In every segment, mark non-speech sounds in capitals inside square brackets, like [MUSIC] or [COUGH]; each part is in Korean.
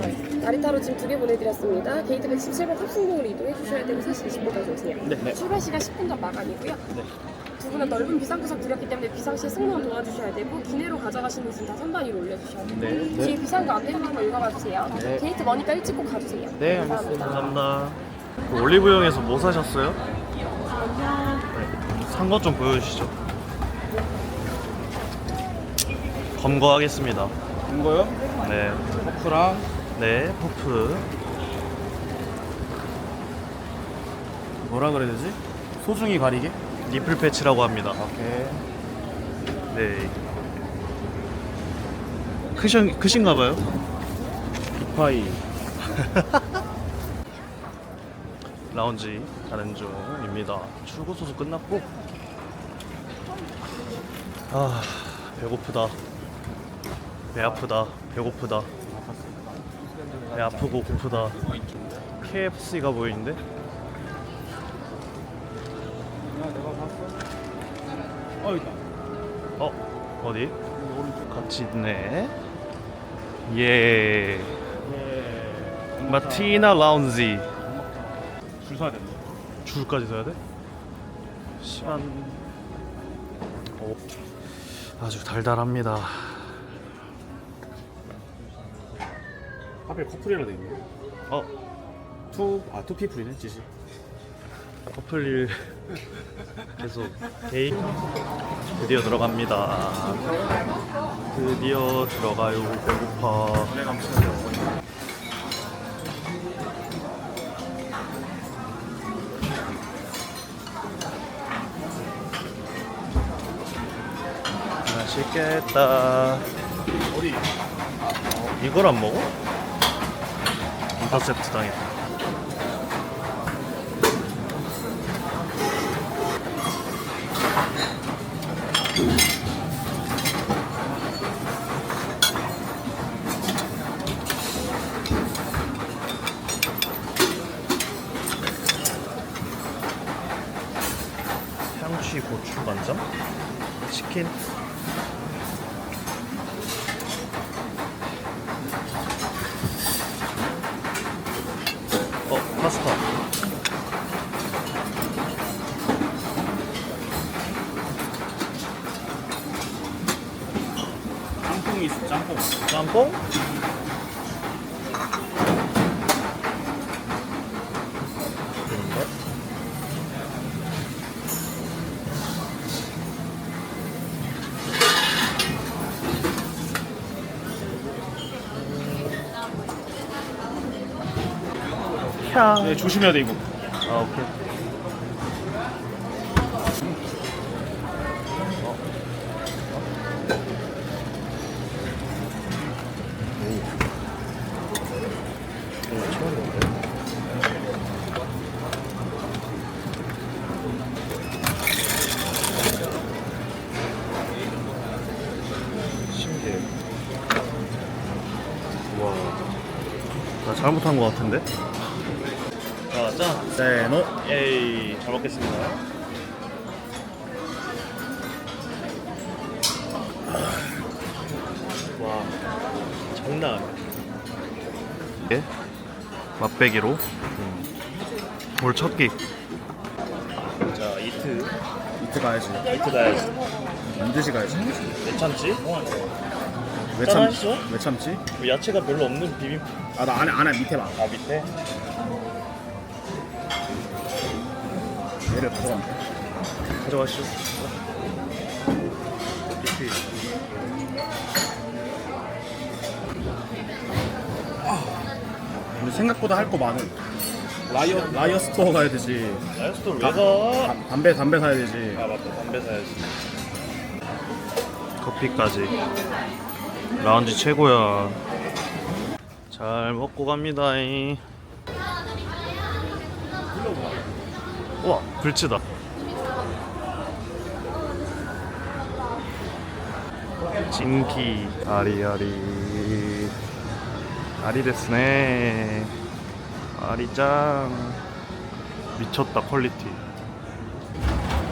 네. 나리타로 지금 두 개 보내드렸습니다. 게이트 117번 탑승동으로 이동해 주셔야 되고 4시 20분까지 오세요. 네, 네. 출발 시간 10분 전 마감이고요. 네. 두 분은 넓은 비상구석 드렸기 때문에 비상시에 승무원 도와주셔야 되고 기내로 가져가시는 분다 선반 위로 올려주셔야 되고 네. 뒤에 비상구 안내문 한번 읽어봐 주세요. 네. 게이트 머니까 일찍 꼭 가주세요. 네, 알겠습니다. 감사합니다. 그 올리브영에서 뭐 사셨어요? 네. 산 것 좀 보여주시죠. 검거하겠습니다. 이거요? 네. 퍼프랑 네, 퍼프. 뭐라 그래야 되지? 소중히 가리개? 니플 패치라고 합니다. 오케이. 네. 크신, 크신가봐요? 이파이. [LAUGHS] 라운지 가는 중입니다. 출고 소수 끝났고. 아, 배고프다. 배 아프다. 배고프다. 배 아프고 고프다. KFC가 보이는데? 어 있다. 어, 어디? 같이 있네. 예. 예. 마티나 라운지. 줄 서야 된다. 줄까지 서야 돼? 시간. 오. 아주 달달합니다. 하필 커플이라 돼 있네. 어, 투, 아, 투 피플이네, 지시. 커플일 계속 게이 드디어 들어갑니다. 드디어 들어가요. 배고파. 맛있겠다. 어디? 이걸 안 먹어? 인터셉트 당했다. 향취 고추 간장? 치킨? 어, 파스타. 짬뽕이 있어, 짬뽕. 짬뽕? 네, 조심해야 돼, 이거. 아, 오케이. 먹겠습니다. 와 장난 아니야. 예? 맛배기로 음. 올 첫 끼. 자 이트 이트 가야지. 이트 가야지. 반드시 가야지. 왜 참지? 왜짠 참지? 하시죠? 왜 참지? 뭐 야채가 별로 없는 비빔. 아, 나 안에, 안에 밑에 봐. 아 밑에 내려 들어가. 가져가시죠. 이트. 우리 생각보다 할 거 많은. 라이어, 라이어 스토어 가야 되지. 라이스토를 왜 다- 가? 담- 담배, 담배 사야 되지. 아 맞다 담배 사야지 커피까지 라운지 최고야 잘 먹고 갑니다 우와 불치다. 진키 아리아리. 아리 데스네. 아리짱. 미쳤다 퀄리티.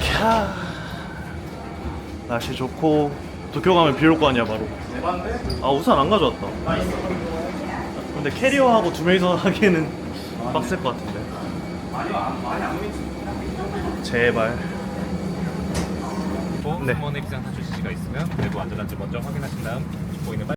캬. 날씨 좋고. 도쿄 가면 비 올 거 아니야 바로. 아 우산 안 가져왔다. 근데 캐리어하고 두 명이서 [LAUGHS] 하기에는 빡셀 것 같은데. 제발. 네. 승무원의 비상 탈출 지시가 있으면 내부 안전한지 먼저 확인하신 다음 보이는 빨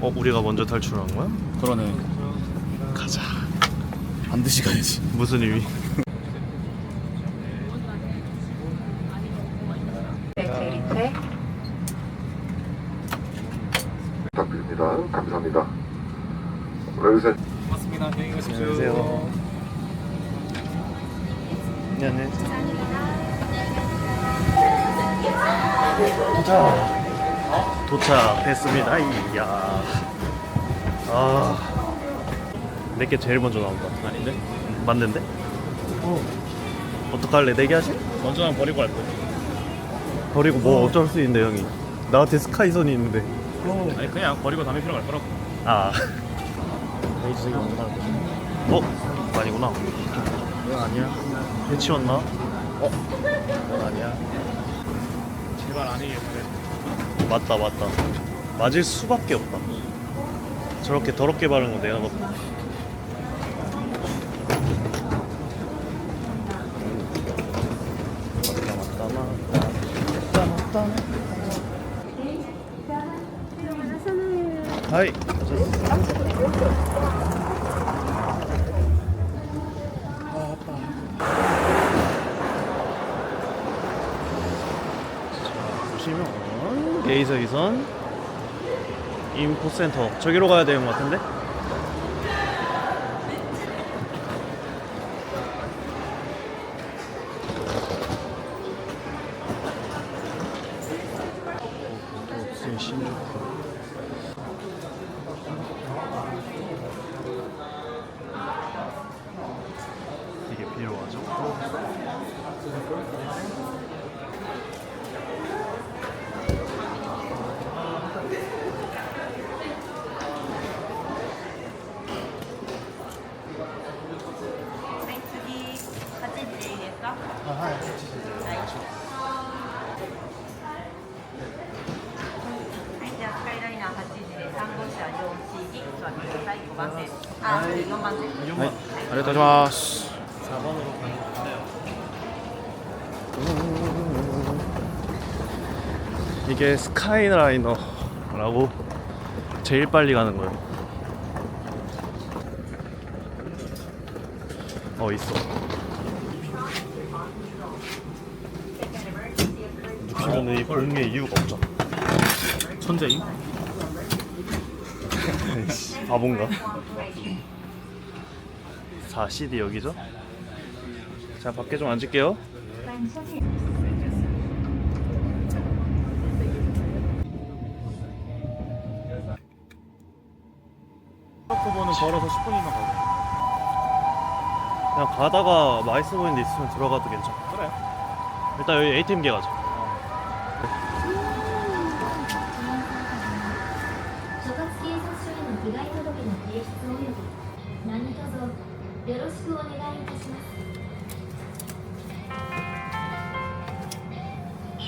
어, 우리가 먼저 탈출한 거야? 그러네. 가자. 반드시 가야지. 무슨 의미? 부탁드립니다. 감사합니다. 레이센 고맙습니다. 안녕히 가십시오. 안녕하세요. 네, 네. 도착. 도착했습니다. 이야. 아. 내게 제일 먼저 나온 것 같아. 아닌데? 맞는데? 어. 어떡할래? 내게 하지? 먼저 난 버리고 갈 거야. 버리고 뭐 어쩔 수 있는데 형이. 나한테 스카이선이 있는데. 아니 그냥 버리고 다음에 필요 갈 거라고. 아. 레이즈 저기 먼저 갈 거야. 어? 아니구나. 이건 아니야. 해치웠나? 이건 아니야. 제발 바래. 맞다 맞다 맞을 수밖에 없다 저렇게 더럽게 바른 거 내가 뭐 2차선 인포센터 저기로 가야 되는 것 같은데? ください。5番線。あ、4番線。 네. 안녕하세요. 4번으로 가는 건데요. 이게 스카이라이너라고 제일 빨리 가는 거예요. 어 있어. 눕히면은 이 공의 이유가 없잖아. 천재임? [LAUGHS] 에이씨, 바본가? 4 CD 여기죠? 자 밖에 좀 앉을게요. 코보는 걸어서 10분이면 가고. 그냥 가다가 맛있어 보이는 데 있으면 들어가도 괜찮아. 그래. 일단 여기 ATM기 가자.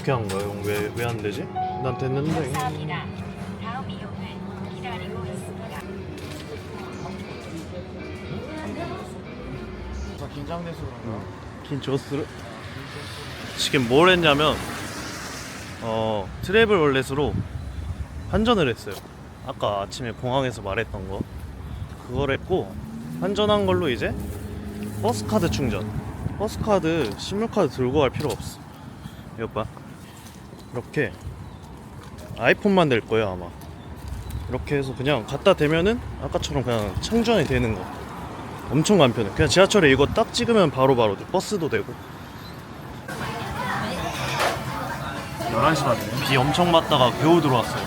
어떻게 한 거야? 왜, 왜 안 되지? 난 됐는데. 자 긴장돼서 그런가? 긴 조스를 지금 뭘 했냐면 어 트래블 월렛으로 환전을 했어요 아까 아침에 공항에서 말했던 거 그걸 했고 환전한 걸로 이제 버스카드 충전 버스카드 신물카드 들고 갈 필요가 없어 이거 봐 이렇게 아이폰만 될 거예요 아마 이렇게 해서 그냥 갖다 대면은 아까처럼 그냥 충전이 되는 거 엄청 간편해. 그냥 지하철에 이거 딱 찍으면 바로바로 돼. 버스도 되고. 11시 반이네. 비 엄청 맞다가 겨우 들어왔어요.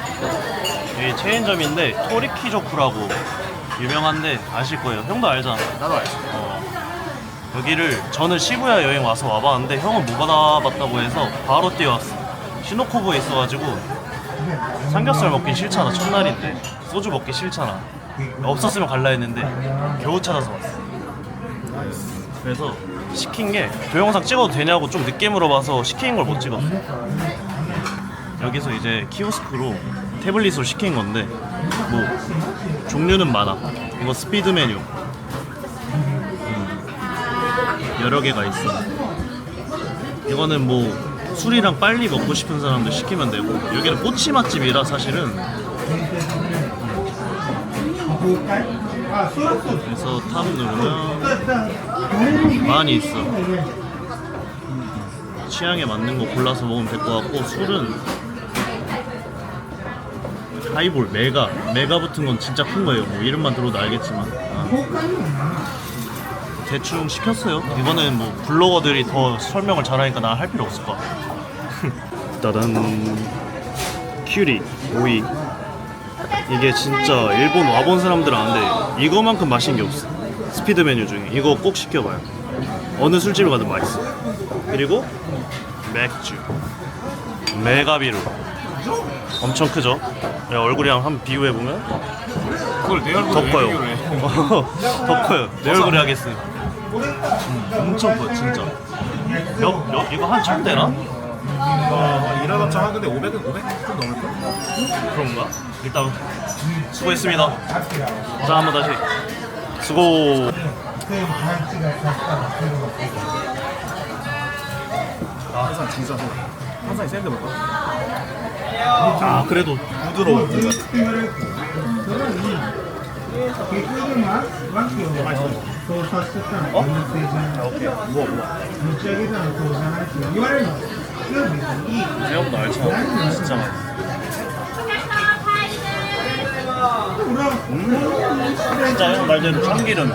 여기 체인점인데 토리키조쿠라고 유명한데 아실 거예요. 형도 알잖아. 나도 알지. 어. 여기를 저는 시부야 여행 와서 와봤는데 형은 못 받아봤다고 해서 바로 뛰어왔어. 시노코브에 있어가지고 삼겹살 먹기 싫잖아 첫날인데 소주 먹기 싫잖아. 없었으면 갈라 했는데 겨우 찾아서 왔어. 그래서 시킨 게 동영상 찍어도 되냐고 좀 늦게 물어봐서 시킨 걸 못 찍었어. 여기서 이제 키오스크로 태블릿으로 시킨 건데 뭐 종류는 많아. 이거 스피드 메뉴. 음, 여러 개가 있어. 이거는 뭐 술이랑 빨리 먹고 싶은 사람들 시키면 되고 여기는 꼬치 맛집이라 사실은 그래서 탑 누르면 많이 있어. 취향에 맞는 거 골라서 먹으면 될 것 같고 술은 하이볼 메가 메가 붙은 건 진짜 큰 거예요. 뭐 이름만 들어도 알겠지만 아. 대충 시켰어요. 이거는 뭐 블로거들이 더 설명을 잘하니까 나 할 필요 없을 것 같아. 따단 큐리 오이 이게 진짜 일본 와본 사람들은 아는데 이거만큼 맛있는 게 없어. 스피드 메뉴 중에 이거 꼭 시켜봐요. 어느 술집을 가도 맛있어. 그리고 맥주 메가비루 엄청 크죠? 야, 얼굴이랑 한번 비교해 보면 그걸 내더 얼굴에 커요. 왜 비교를 해? [LAUGHS] 더 커요. 내 얼굴에 하겠어요. 음, 엄청 커요, 진짜. 몇, 몇 이거 한 천대나? 어, 일하다 한 근데 500은 500좀 넘을걸? 그런가? 일단 수고했습니다. 자, 한번 다시 수고. 아, 항상 진짜 좋아. 항상 샌드 먹어. 아, 그래도 부드러워. 어? 아, 오케이. 우와, 우와. 생각보다 알차고 진짜 맛있어. 음, 진짜 형 말대로 참기름.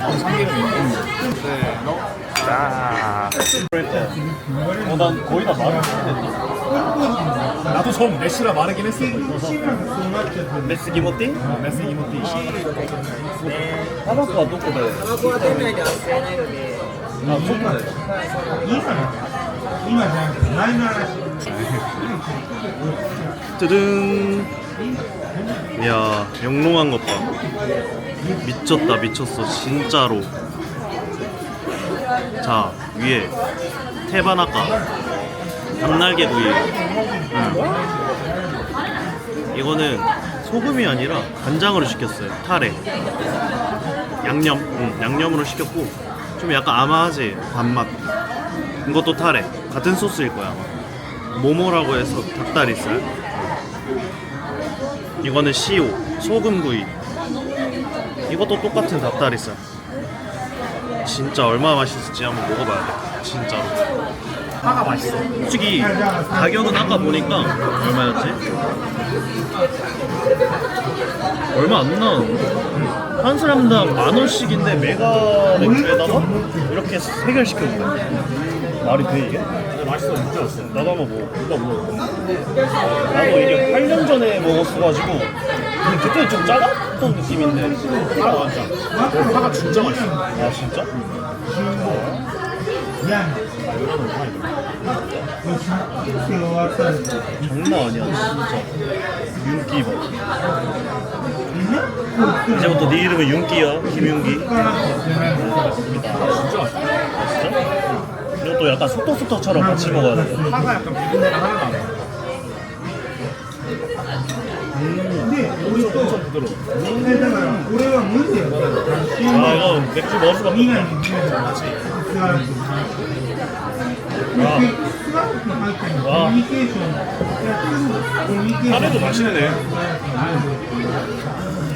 아, 어, 난 거의 다 말을 했는데. 나도 처음 메시라 마르긴 했어. 메스 기모띠? 메시 이모티. 타바코와 도코데. 아, 도코 데. 뜨든. 야, 영롱한 것 봐. 미쳤다, 미쳤어. 진짜로. 자, 위에 테바나카. 감날개 구이. 응. 이거는 소금이 아니라 간장으로 시켰어요. 타레. 양념. 응, 양념으로 시켰고 좀 약간 아마하지 단맛. 이것도 타레. 같은 소스일 거야 아마. 모모라고 해서 닭다리살. 이거는 시오. 소금구이. 이것도 똑같은 닭다리살. 진짜 얼마나 맛있을지 한번 먹어봐야 돼. 진짜로. 파가 맛있어. 솔직히 가격은 아까 보니까 얼마였지? 얼마 안 나왔는데 한 사람당 만 원씩인데 메가 맥주에다가 이렇게 세 개를 시켜준 거야 말이 돼 이게? 근데 맛있어, 진짜 맛있어. 나도 한번 먹어 누가 먹어? 나도 이게 8년 전에 먹었어가지고 근데 그때 좀 작았던 느낌인데 파가 완전. 어, 파가 진짜 맛있어. 아 진짜? 장난 아니야 진짜 윤기 봐 이제부터 네 이름은 윤기야 김윤기 진짜 맛있어. 이것도 약간 속도속도처럼 같이 먹어야 돼 파가 약간 비린내가 하나도 안 나. 엄청 부드러워. 아 이거 맥주 먹을 수가 없네 와, 와 카레도 맛있네.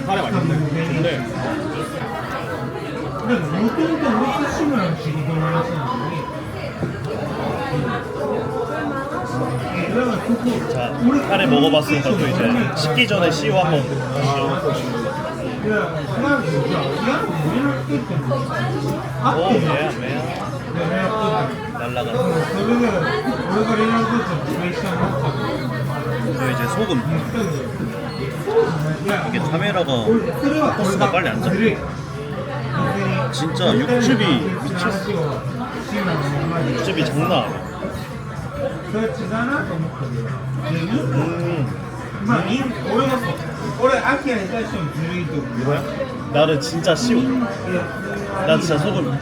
카레 맛있네. 근데 자, 카레 먹어봤으니까 또 이제 식기 전에 시우 한번 오, 매야, 매야. 날라가. 이제 소금. 이게 카메라가 포스가 빨리 안 잡혀. 진짜 육즙이 미쳤어. 육즙이 장난 아니야. 이거야? 진짜 쉬워. 난 진짜 소금.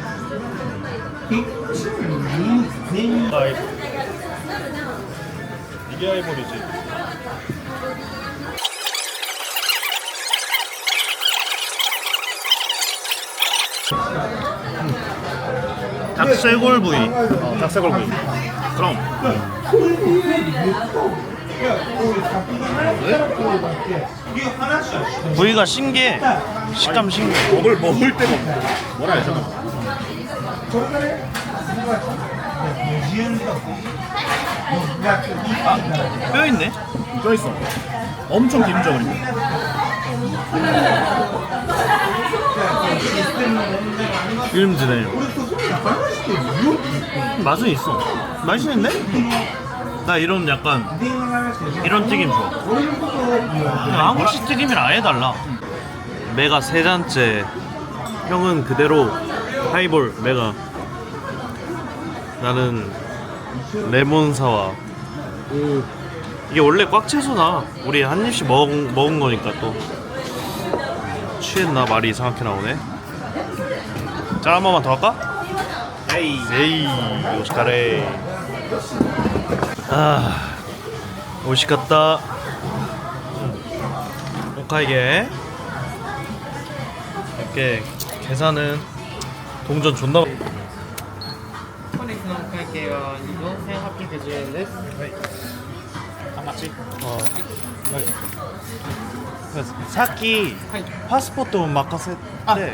아이. 이게 하이볼이지. 닭쇄골 부위. 어, 닭쇄골 부위. 그럼. 부위가 신기해. 식감 신기해. 먹을 먹을 때가 뭐라 해야 되나? 뼈 있네. 쪄 있어. 엄청 기름져 그리고. 기름지네. 맛은 있어. 맛있는데? 나 이런 약간 이런 튀김 좋아. 한국식 튀김이랑 아예 달라. 메가 세 잔째. 형은 그대로 하이볼 메가. 나는 레몬 사와. 이게 원래 꽉 채소나 우리 한 입씩 먹, 먹은 거니까 또 취했나 말이 이상하게 나오네. 짠 한 번만 더 할까? 에이 에이 오시카레 아 오시갔다 오카이게 이렇게 계산은 동전 존나 本日のお会計は4810円です。 어. 사키 파스포트 마카세 때はい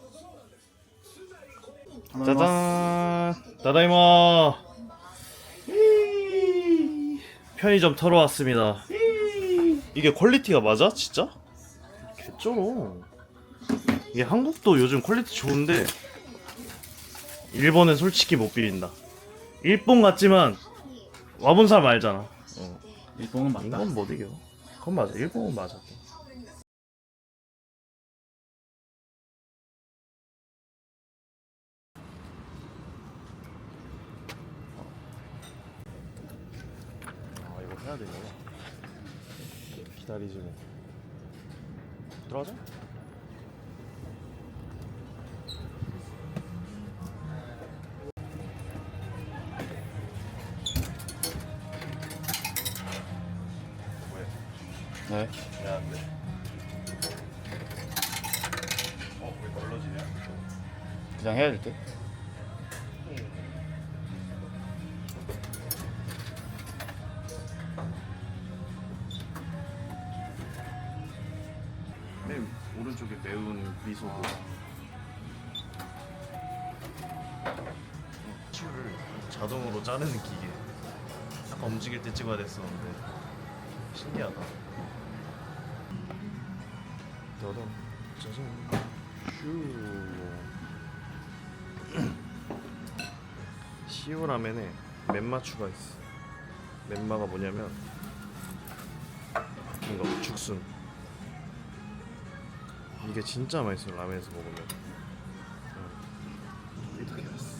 짜잔, 따다이마. 편의점 털어 왔습니다. 이게 퀄리티가 맞아? 진짜? 개쩔어. 이게 한국도 요즘 퀄리티 좋은데 일본은 솔직히 못 비빈다. 일본 같지만 와본 사람 알잖아. 어. 일본은 맞다. 이건 못 이겨. 그건 맞아. 일본은 맞아. 해야 되냐? 기다리지 뭐. 들어가자. 네. 미안한데. 어, 왜 걸러지냐? 그냥 해야 될 듯. 오른쪽에 매운 미소도. 술 자동으로 자르는 기계. 아까 움직일 때 찍어야 됐었는데 신기하다. 너도 짜잔. 슈. 시오라면에 멘마추가 있어. 멘마가 뭐냐면 이거 죽순. 이게 진짜 맛있어 라면에서 먹으면. 응. 이렇게 맛있어.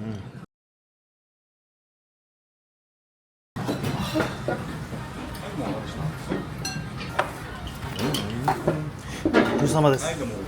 음. ごちそうさまです。